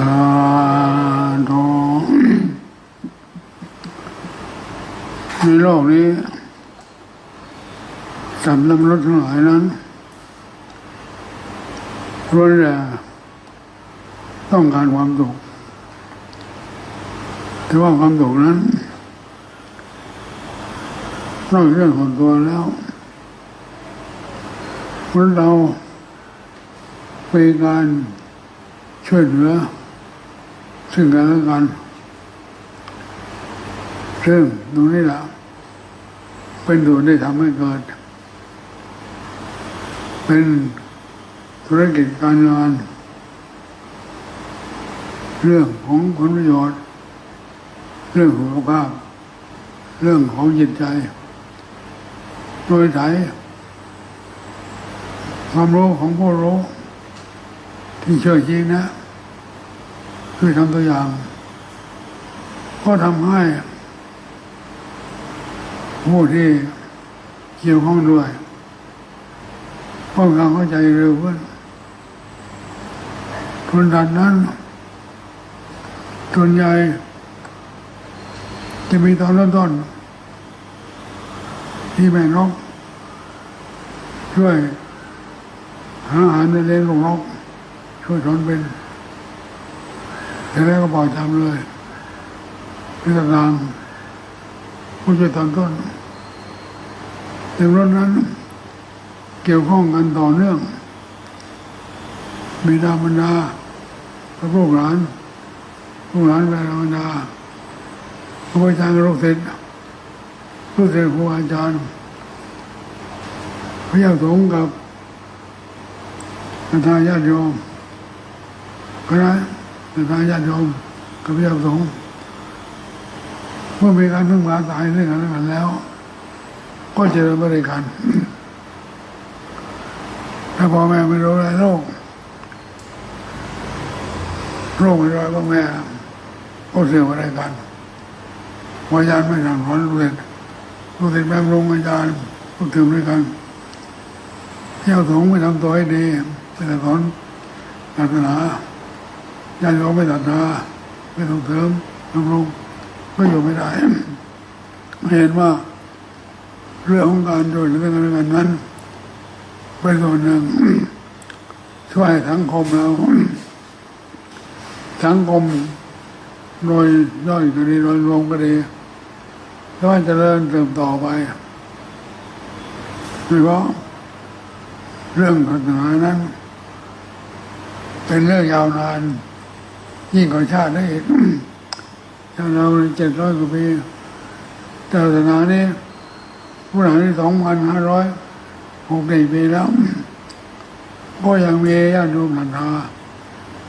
าธุในโลกนี้สัตว์และมนุษย์ทั้งหลายนั้นล้วนแต่ต้องการความสุขแต่ว่าความสุขนั้นนอกเรื่องของตัวแล้วมนเราเป็นการช่วยเหลือ ซึ่งกันและกันซึ่งตรงนี้แหละเป็นส่วที่ทำให้เกิด เป็นธุรกิจการงาน เรื่องของผลประโยชน์ เรื่องสุขภาพ เรื่องของจิตใจ โดยใช้ความรู้ของผู้รู้ที่เชื่อจริงนะ คือทำตัวอย่าง ก็ทำให้ผู้ที่เกี่ยวข้องด้วยเพิ่มความเข้าใจเร็วขึ้นทุนดันนั้นส่วนใหญ่จะมีตอนเริ่มต้นที่แม่นกช่วยหาอาหารในเลี้ยงลูกนกช่วยสอนเป็น แต่แล้วก็ปล่อยทำเลยพิจารณาผู้ช่วยตอนต้นแต่รถนั้น เกี่ยวข้องกันต่อเนื่องบิดาบรรดาพระลูกหลานลูกหลานบิดาบรรดาครูอาจารย์ลูกศิษย์ลูกศิษย์ครูอาจารย์พระยาสงฆ์กับประธานญาติโยมคณะ ประธานญาติโยมกับพระสงฆ์เมื่อมีการพึ่งพาตายด้วยกันและกันแล้ว ก็เจริญบริการถ้าพ่อแม่ไม่รู้อะไรโรคโรคไม่ร้อยพ่อแม่ก็เสียอะไรกันวายานไม่สั่งสอนลูกเด็กลูกเด็กแบบลงอาจารย์ก็ถึงด้วยกันเที่ยวสงฆ์ไม่ทำตัวให้ดีแต่สอนศาสนา ญาติโยมไม่ศรัทธาไม่ส่งเสริมบำรุงก็อยู่ไม่ได้เห็นว่าเรื่องของการโดยเหลือกันและกันนั้นเป็นส่วนหนึ่งช่วยสังคมเราสังคมโดยย่อยก็ดีโดยรวมก็ดีแล้วจะเจริญเติบต่อไปโดยเฉพาะเรื่องศาสนานั้น เป็นเรื่องยาวนาน ยิ่งกว่าชาติได้อีกชาติเราเจ็ดร้อยกว่าปีแต่ศาสนานี้ผู้หลังที่สองพันห้าร้อยหกสิบปีแล้ว ก็ยังมีญาติโยมศรัทธา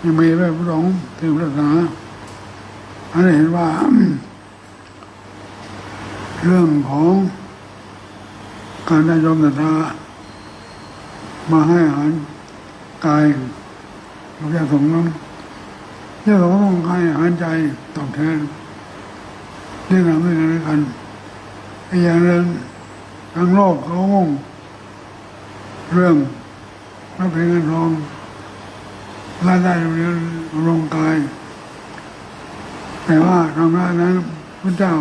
ยังมีพระพุทธองถึงศาสนาอันนี้เห็นว่า เรื่องของการได้ยอมศรัทธามาให้อาหารกายเราจะสงฆ์นั้ นที่เราต้องให้อาหารใจตอบแทนเรื่องอะไรกันและกันอีกอย่างหนึ่งทั้งโลกเขางงเรื่องระเพลงเงินทองรายได้ตรงนี้ลงกาย แต่ว่าทางด้านนั้นพระเจ้า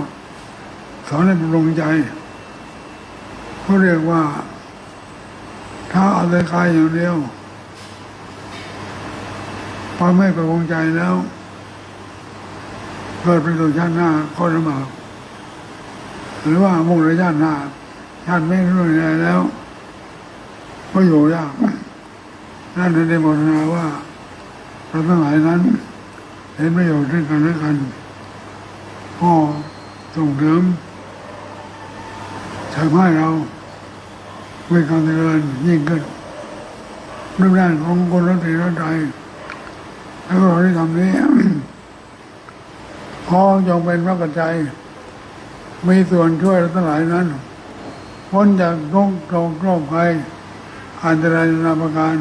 สอนให้มันลงใจเขาเรียกว่า ถ้าเอาแต่กายอย่างเดียว พอไม่ประคองใจแล้ว เกิดเป็นตัวชาติหน้าก็ลำบากหรือว่ามุ่งระยะหน้าชาติไม่รู้อะไรแล้ว ก็อยู่ยากนั่นได้บอกนาว่าเราทั้งหลายนั้น เห็นประโยชน์ด้วยกันและกันก็ส่งเสริมทำให้เรามีการเจริญยิ่งขึ้นรูปด้านของคนรถติรถไฟ แล้วก็เราได้ทำนี้พอจงเป็นพระปัจจัยมีส่วนช่วยทั้งหลายนั้นพ้นจากโรคโรคโรคภัยอันตรายนานาประการ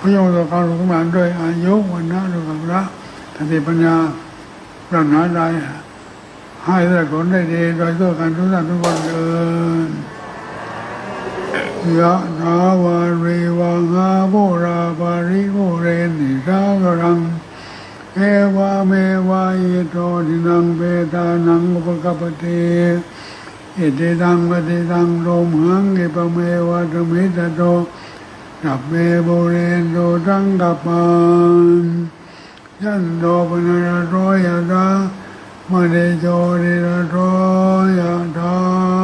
พระยชน์ต่อการหลงมานด้วยอายุวันนะด้วยกับระสติปัญญาปรารถนาใดให้ได้ผลได้ดีโดยตัวกันทุกท่านทุกคนเดิน ยะนาวาเรวังอาโวราปาริโกเรนิสากรัง เอวาเมวาเอโตดินังเบตานังอุปกปติเอเดตังปฏิตังโรมหังเอปเมวะตมิตโตดับเบโบเรนโตตังกับปันยันโตปนารโรยะตามเดโจริรโรยะตา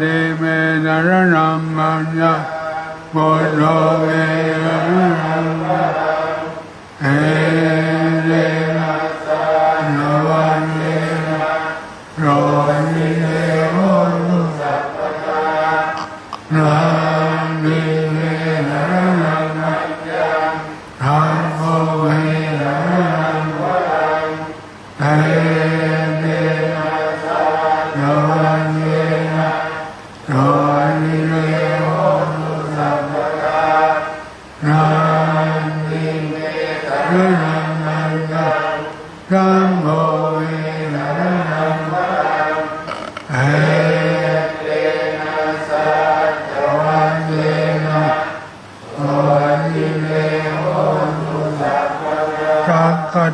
मे नरणं मन्य बोधो हे रे नवने रोहिणी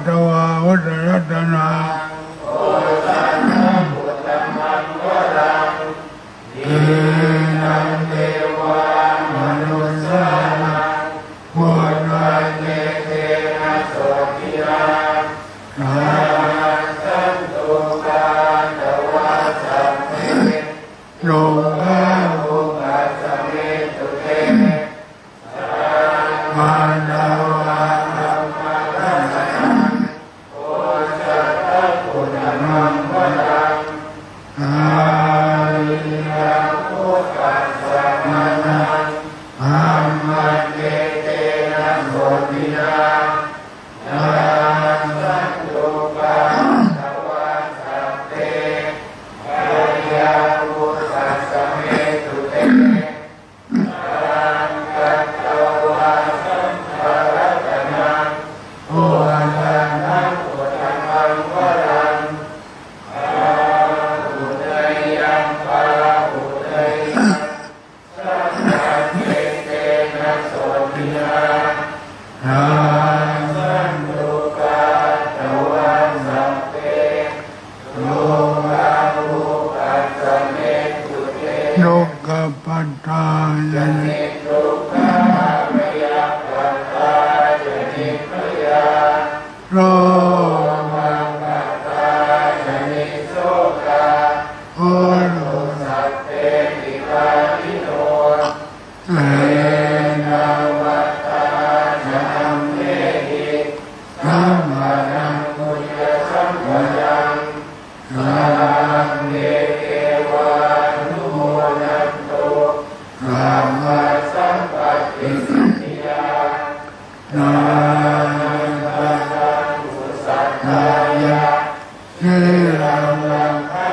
ตวาวัตรตนาโอตันปุตตมังวรังดีนันเทวามนุสสานังปุณวันเตทนะโสติยันาสันตุกาตวะสัมเพโล กัปปตายะ Amen.